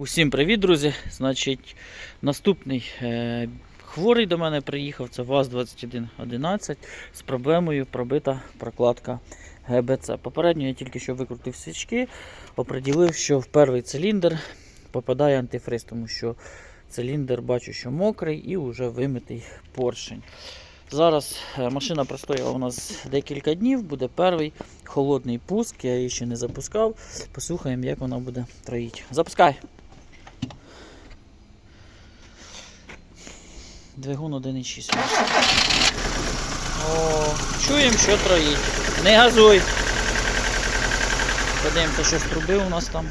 Усім привіт, друзі! Значить, наступний е, хворий до мене приїхав, це ВАЗ-2111 з проблемою пробита прокладка ГБЦ. Попередньо я тільки що викрутив свічки, оприділив, що в перший циліндр попадає антифриз, тому що циліндр бачу, що мокрий і вже вимитий поршень. Зараз е, машина простояла у нас декілька днів, буде перший холодний пуск, я її ще не запускав. Послухаємо, як вона буде троїть. Запускай! Двигун 1.6. О, чуємо, що троїть. Не газуй. Подивимося, що з труби у нас там.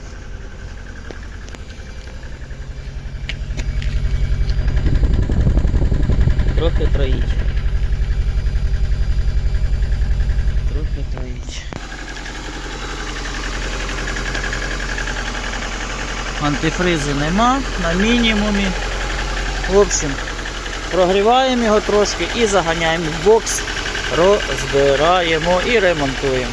Трохи троїть. Трохи троїть. Антифризу нема на мінімумі. В общем, прогріваємо його трошки і заганяємо в бокс, розбираємо і ремонтуємо.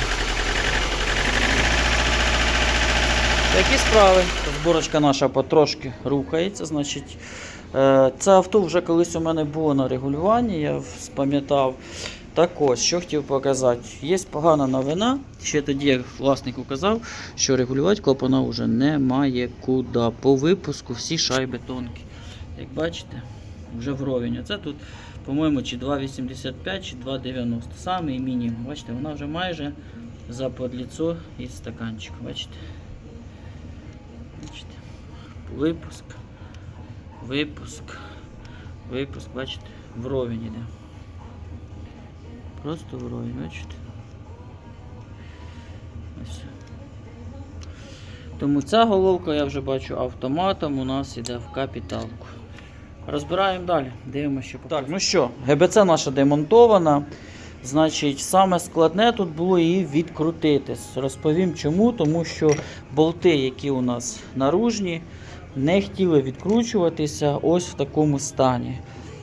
Такі справи. Зборочка наша потрошки рухається. Значить, е, це авто вже колись у мене було на регулюванні, я спам'ятав. Так ось, що хотів показати. Є погана новина. Ще тоді, як власнику казав, що регулювати клапана вже немає куди. По випуску всі шайби тонкі. Як бачите, вже вровень. Оце тут, по-моєму, чи 2,85, чи 2,90. Самий мінімум. Бачите, вона вже майже за подліцо і стаканчик. Бачите? Бачите? Випуск. Випуск. Випуск, бачите, вровень іде. Просто вровень, бачите? Ось. Тому ця головка, я вже бачу, автоматом у нас іде в капіталку. Розбираємо далі, дивимося, що Так, ну що, ГБЦ наша демонтована. Значить, саме складне тут було її відкрутити. Розповім чому, тому що болти, які у нас наружні, не хотіли відкручуватися ось в такому стані.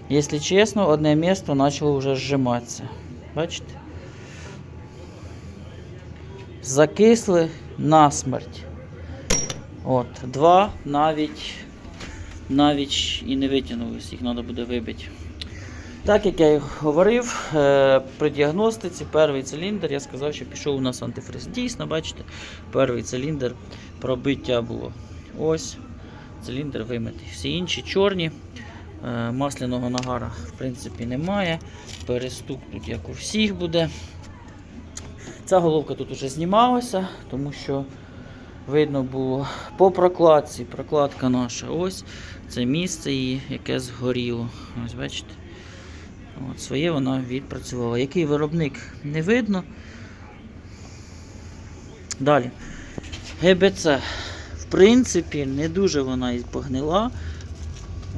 Якщо чесно, одне місто почало вже зжиматися. Бачите? Закисли насмерть. От, два навіть навіть і не витягнулись, їх треба буде вибити. Так як я і говорив, е, при діагностиці перший циліндр, я сказав, що пішов у нас антифриз. Дійсно, бачите, перший циліндр пробиття було. Ось циліндр вимитий. Всі інші чорні. Е, Масляного нагара в принципі немає. Перестук тут, як у всіх буде. Ця головка тут уже знімалася, тому що видно було по прокладці. Прокладка наша ось. Це місце її, яке згоріло. Ось бачите. От, своє вона відпрацювала. Який виробник не видно. Далі. ГБЦ. В принципі, не дуже вона і погнила.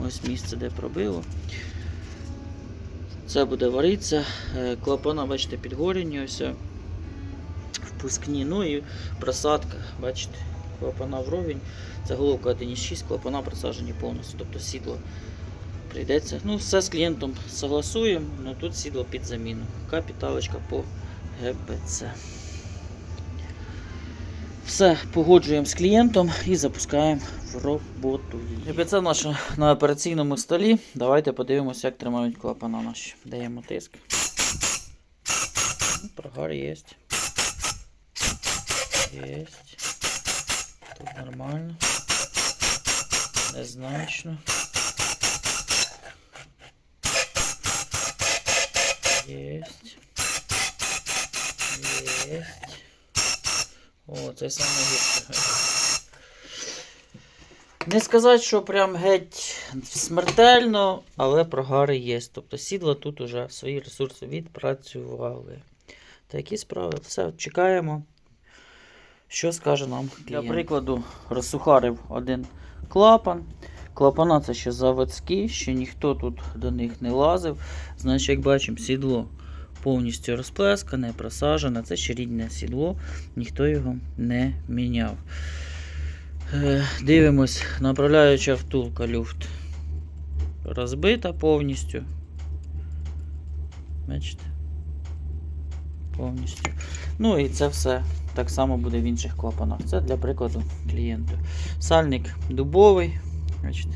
Ось місце, де пробило. Це буде варитися. Е, Клапана, бачите, підгорені ось. Впускні. Ну і просадка, бачите, клапана вровень. Це головка 1,6, клапана просаджені повністю. Тобто сідло прийдеться. Ну, все з клієнтом согласуємо, але тут сідло під заміну. Капіталочка по ГБЦ. Все погоджуємо з клієнтом і запускаємо в роботу. ГБЦ наша на операційному столі. Давайте подивимося, як тримають клапана наші. Даємо тиск. Ну, Прогар є. Єсть. Тут нормально. Незначно. Єсть. Єсть. О, це саме гірше. Не сказати, що прям геть смертельно, але прогари є. Тобто сідла тут уже свої ресурси відпрацювали. Такі справи. Все, чекаємо. Що скаже нам клієнт? Для прикладу, розсухарив один клапан. Клапана це ще заводські, ще ніхто тут до них не лазив. Значить, як бачимо, сідло повністю розплескане, просажене. Це ще рідне сідло, ніхто його не міняв. Е, Дивимось, направляюча втулка люфт розбита повністю. Бачите? Повністю. Ну і це все так само буде в інших клапанах. Це для прикладу клієнту. Сальник дубовий. Бачите.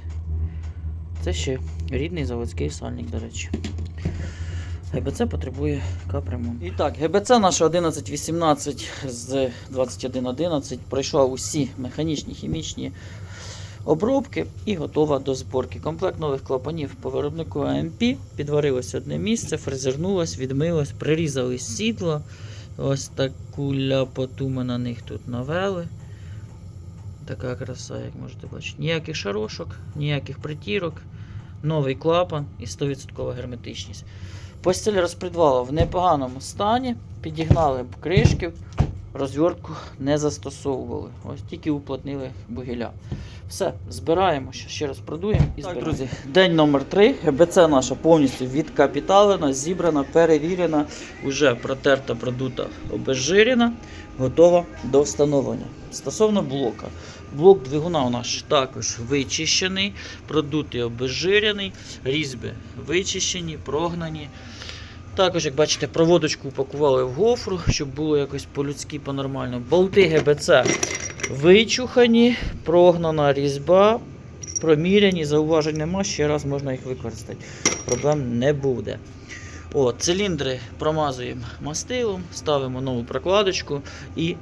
Це ще рідний заводський сальник, до речі. ГБЦ потребує капремонту. І так, ГБЦ наша 1118 з 2111 пройшла усі механічні, хімічні обробки і готова до зборки. Комплект нових клапанів по виробнику АМП. Підварилось одне місце, фрезернулось, відмилось, прирізали сідло. Ось таку ляпоту ми на них тут навели. Така краса, як можете бачити. Ніяких шарошок, ніяких притірок, новий клапан і 100% герметичність. Постіль розпредвала в непоганому стані. Підігнали б кришки, розвертку не застосовували. Ось тільки уплотнили бугеля. Все, збираємо, ще, раз продуємо і Так, друзі, День номер 3 ГБЦ наша повністю відкапіталена, зібрана, перевірена, уже протерта, продута, обезжирена, готова до встановлення. Стосовно блока. Блок двигуна у нас також вичищений, продутий обезжирений, різьби вичищені, прогнані. Також, як бачите, проводочку упакували в гофру, щоб було якось по-людськи, по-нормально. Болти ГБЦ вичухані, прогнана різьба, проміряні, зауважень нема, ще раз можна їх використати. Проблем не буде. О, циліндри промазуємо мастилом, ставимо нову прокладочку і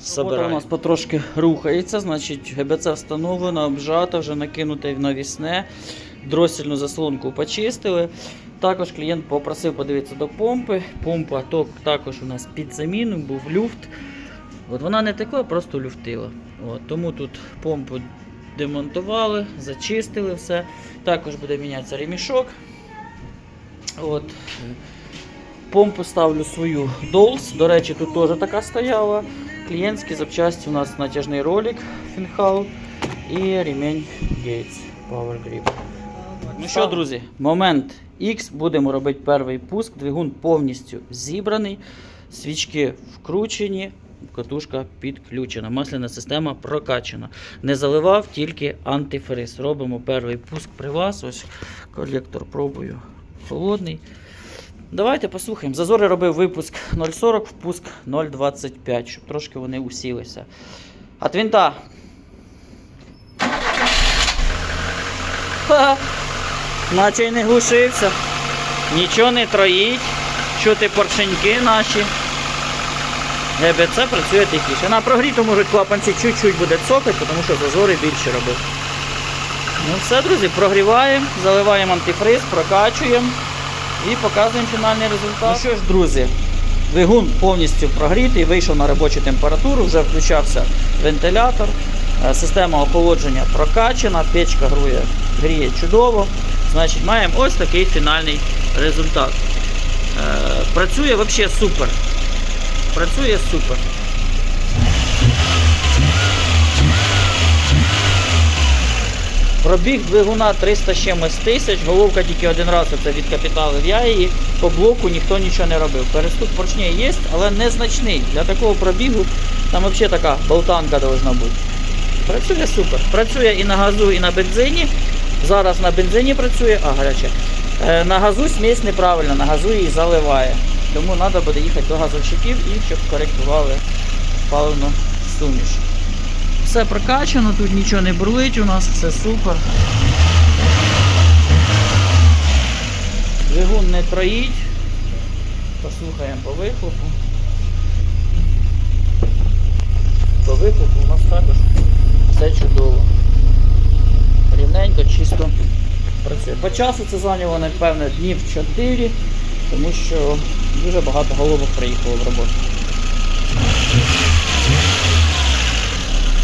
Собираємо. у нас потрошки рухається, значить ГБЦ встановлено, обжата, вже накинуте навісне. Дросільну заслонку почистили. Також клієнт попросив подивитися до помпи. Помпа ток також у нас під заміну, був люфт. От вона не текла, просто люфтила. От, тому тут помпу демонтували, зачистили все. Також буде мінятися ремішок. От. Помпу ставлю свою Dolls. До речі, тут теж така стояла. Клієнтські запчасті у нас натяжний ролик Фінхал і ремень Gates Power Grip. Ну що, друзі, момент X. Будемо робити перший пуск. Двигун повністю зібраний, свічки вкручені, катушка підключена. Масляна система прокачана. Не заливав, тільки антифриз. Робимо перший пуск при вас. Ось колектор пробую холодний. Давайте послухаємо. Зазори робив випуск 0,40, впуск 0,25, щоб трошки вони усілися. От винта. Ха! Наче й не глушився. Нічого не троїть. Чути поршеньки наші. ГБЦ працює тихіше. На прогріту можуть клапанці чуть-чуть буде цокати, тому що зазори більше робив. Ну все, друзі, прогріваємо, заливаємо антифриз, прокачуємо і показуємо фінальний результат. Ну що ж, друзі, двигун повністю прогрітий, вийшов на робочу температуру, вже включався вентилятор, е, система охолодження прокачана, печка грує, гріє чудово. Значить, маємо ось такий фінальний результат. Е, Працює взагалі супер. Працює супер. Пробіг двигуна 300 з чимось тисяч, головка тільки один раз оце відкапіталив я її, по блоку ніхто нічого не робив. Переступ поршня є, але незначний. Для такого пробігу там взагалі така болтанка повинна бути. Працює супер. Працює і на газу, і на бензині. Зараз на бензині працює, а гаряче. Е, на газу смесь неправильно, на газу її заливає. Тому треба буде їхати до газовщиків і щоб коректували паливну суміш. Все прокачано, тут нічого не бурлить у нас, все супер. Двигун не троїть. Послухаємо по вихлопу. По вихлопу у нас також все чудово. Рівненько, чисто працює. По часу це зайняло, напевно, днів 4, тому що дуже багато головок приїхало в роботу.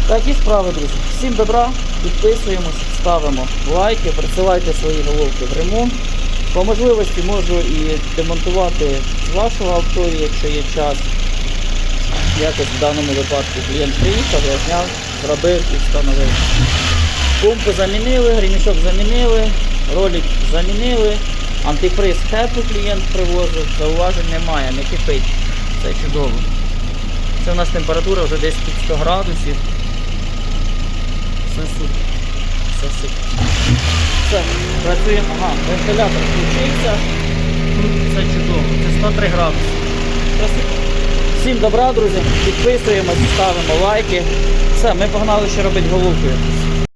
Такі справи, друзі. Всім добра, підписуємось, ставимо лайки, присилайте свої головки в ремонт. По можливості можу і демонтувати з вашого авто, якщо є час. Якось в даному випадку клієнт приїхав, я зняв, зробив і встановив. Помпу замінили, ремішок замінили, ролик замінили, антифриз хепу клієнт привозив, зауважень немає, не кипить. Це чудово. Це у нас температура вже десь під 100 градусів. Все супер. Все супер. Все, працюємо. Ага, вентилятор включився. Все чудово. Це 103 градуси. Всім добра, друзі. Підписуємось, ставимо лайки. Все, ми погнали ще робити головку якусь.